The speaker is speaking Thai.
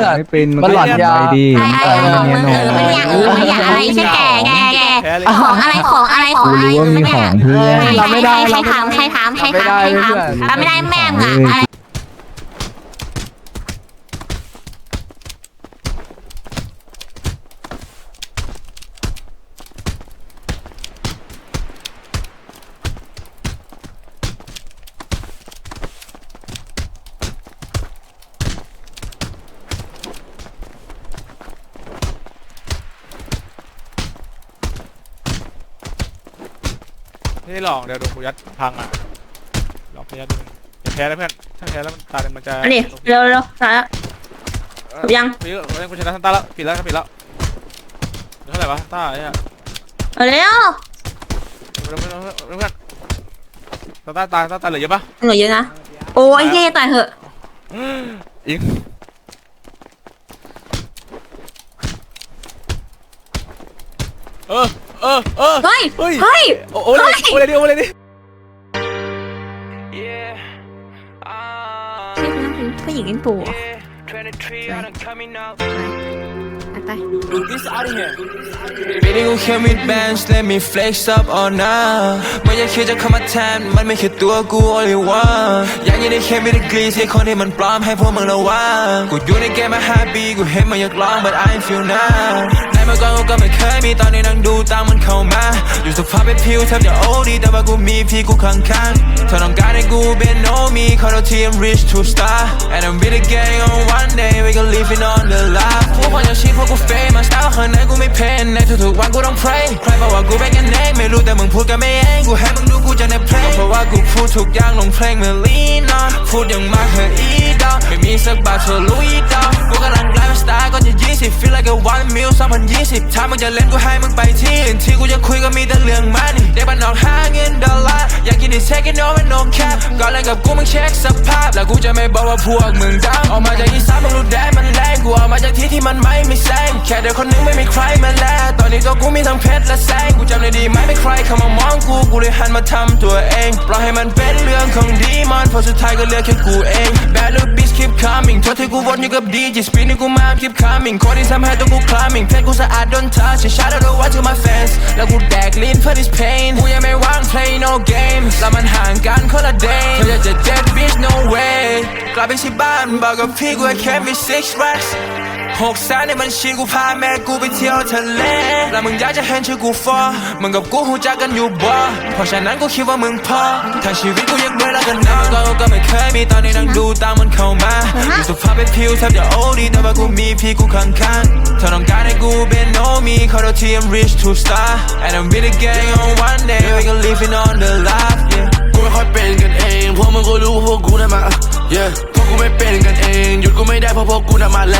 พื่อนไม่เป็นมันหลอนยา ไปดีไอ้ไอ้ไอ้มึงเออไม่อยากเออไม่อยากอะไรใช่แก่แก่แก่แพ้เลยของอะไรของอะไรของกูอะไรรู้ว่ามีของเพื่อน ใครเราไม่ได้ใครเราไม่ได้ถามใครถามใครถามใครถามทำไม่ได้แม่มึงอะอะไร ไม่ได้หลอกเดี๋ยวโดนกูยัดพังอะหลอกพยัดดูอย่าแพ้แล้วเพื่อนถ้าแพ้แล้วมันตาเนี่ยมันจะอันนี้เร็วเร็วตายแล้วเออจบยังปิดแล้วเล่นกูชนะทันตาแล้วปิดแล้วปิดแล้วเดี๋ยวเท่าไหร่วะต้าเนี่ยเอาเร็วเพื่อนเพื่อนเพื่อนเพื่อนตาตาตาตาตาเหลือเยอะปะเหนื่อยเยอะนะโอ้ยเย่ตายเหอะอิงเออ เออเออเฮ้ย เฮ้ย เฮ้ย โอ้โอ้เลยโอ้เลยดิโอ้เลยดิ Yeah. Ah, ใช่คนนั้นเป็นผู้หญิงกินปูเหรอ yeah. 23 on and coming up. ไป Baby กูแค่มีแบนส์ let me flex up all night ไม่อยากคิดจะเข้ามาแทนมันไม่แค่ตัวกู only one อยากอยืนในแค่มีดีกรีที่คนที่มันปลอมให้พวกมึงระวังกูอยู่ในเกมมาห้าปีกูเห็นมันอยากลอง but I ain't feel now ในเมื่อก่อนกูก็ไม่เคยมีตอนนี้นั่งดูตามมันเข้ามา อยู่สุขภาพเป็นผิวแทบจะโอ้ดี แต่ว่ากูมีพี่กูข้างๆเธอต้องการให้กูเป็น know me ขอโทษที I'm rich to star and I'm with the gang on one day we gon' live it on the life ผู้คนอยากชีพเพราะกู famous แต่ว่าข้างในกูไม่เพนในทุกๆวันกูต้อง pray ใครบอกว่ากูเป็นกันเองไม่รู้แต่มึงพูดกันไม่เองกูให้มึงดูกูจะในเพลงเพราะว่ากูพูดทุกอย่างลงเพลงเมื่อลีนอน พูดย่างมากเธออีดอกไม่มีสักบาทเธอรู้อีดอกกูกำลังกลายเป็นสตาร์ก่อนจะ20 feel like a one mil 2020ถ้ามึงจะเล่นกูให้มึงไปที่อื่นที่กูจะคุยก็มีแต่เรื่องมันเด็กบ้านนอกหาเงินดอลลาร์อยากกินที่ take it no and no cap ก่อนเล่นกับกูมึงเช็คสภาพ แล้วกูจะไม่บอกว่าพวกมึงดังออกมาจากอีสานมึงรู้แดงมันแรงกูออกมาจากที่ที่มันไม่มีแสงแค่เด็กคนนึงไม่มีใครมาแลตอนนี้ตัวกูมีทั้งเพชรและแสงกูจำได้ดีไหมไม่ใครเข้ามาม กูกูเลยหันมาทำตัวเองปล่อยให้มันเป็นเรื่องของดีมันเพราะสุดท้ายก็เหลือแค่กูเอง Bad little bitch keep coming โทษที่กูวนอยู่กับดีจีสปีดนี่กูมา keep coming คนที่ทำให้ตัวกู climbing เพชรกูสะอาด don't touch it shout out the one to my fans แล้วกูแดกลิ้น for this pain กูยังไม่ว่าง play no games แล้วมันห่างกันคนละ day เธออยากจะ dead bitch no way กลับไปที่บ้านบอกกับพี่กูแค่มี six racks หกแสนในบัญชีกูพาแม่กูไปเที่ยวทะเล แล้วมึงอยากจะเห็นชื่อกูฟอมึงกับกูหูจักกันอยู่บ่เพราะฉะนั้นกูคิดว่ามึงพอทั้งชีวิตกูยังเหนื่อยแล้วกันนะก็ก็ไม่เคยมีตอนนี้นั่งดูตามมันเข้ามาอยู่สุขภาพเป็นผิวแทบจะโอ้ดีแต่ว่ากูมีพี่กูข้างๆเธอต้องการให้กูเป็น know me ขอโทษที I'm rich to star and I'm with the gang on one day we gon' live it on the life yeah กูไม่ค่อยเป็นกันเองพวกมึงก็รู้ว่าพวกกูน่ะมา yeah พวกกูไม่เป็นกันเองหยุดกูไม่ได้เพราะพวกกูน่ะมาแล้ว